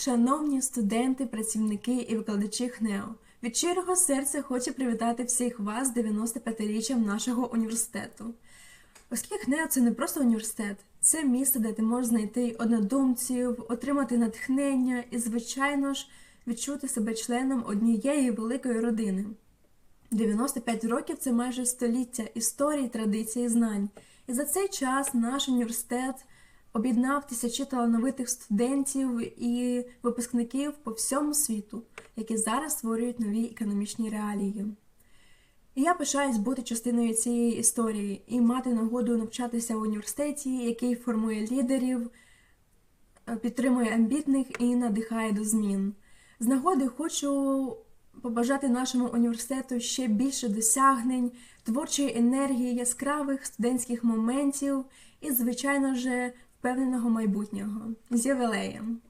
Шановні студенти, працівники і викладачі ХНЕО, від щирого серця хочу привітати всіх вас з 95-річчям нашого університету. Оскільки ХНЕО це не просто університет, це місце, де ти можеш знайти однодумців, отримати натхнення і, звичайно ж, відчути себе членом однієї великої родини. 95 років це майже століття історії, традицій і знань. І за цей час наш університет об'єднав тисячі талановитих студентів і випускників по всьому світу, які зараз створюють нові економічні реалії. І я пишаюсь бути частиною цієї історії і мати нагоду навчатися в університеті, який формує лідерів, е, підтримує амбітних і надихає до змін. З нагоди хочу побажати нашому університету ще більше досягнень, творчої енергії, яскравих студентських моментів і, звичайно ж, впевненого майбутнього з ювілеєм.